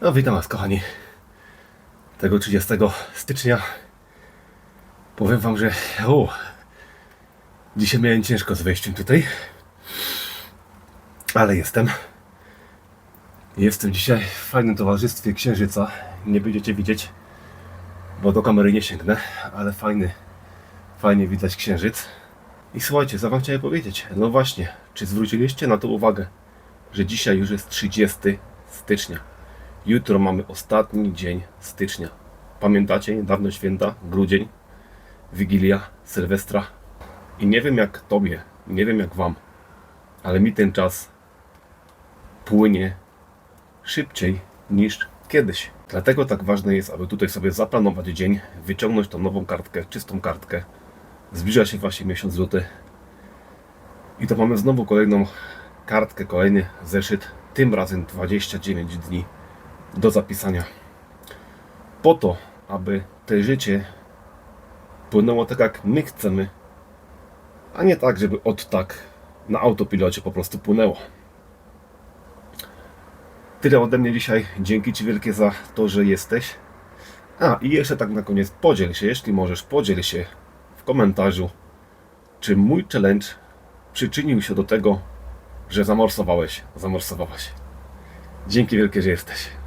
No witam Was kochani. Tego 30 stycznia. Powiem Wam, że o, dzisiaj miałem ciężko z wejściem tutaj. Ale jestem. Jestem dzisiaj w fajnym towarzystwie księżyca. Nie będziecie widzieć, bo do kamery nie sięgnę, ale fajny, fajnie widać księżyc. I słuchajcie, co Wam chciałem powiedzieć? No właśnie, czy zwróciliście na to uwagę, że dzisiaj już jest 30 stycznia? Jutro mamy ostatni dzień stycznia. Pamiętacie niedawno święta, grudzień, Wigilia, Sylwestra. I nie wiem jak Tobie, nie wiem jak Wam, ale mi ten czas płynie szybciej niż kiedyś. Dlatego tak ważne jest, aby tutaj sobie zaplanować dzień, wyciągnąć tą nową kartkę, czystą kartkę. Zbliża się właśnie miesiąc luty. I to mamy znowu kolejną kartkę, kolejny zeszyt, tym razem 29 dni do zapisania. Po to, aby to życie płynęło tak jak my chcemy, a nie tak, żeby od tak na autopilocie po prostu płynęło. Tyle ode mnie dzisiaj. Dzięki Ci wielkie za to, że jesteś. A i jeszcze tak na koniec podziel się, jeśli możesz, podziel się w komentarzu, czy mój challenge przyczynił się do tego, że zamorsowałeś, zamorsowałaś. Dzięki wielkie, że jesteś.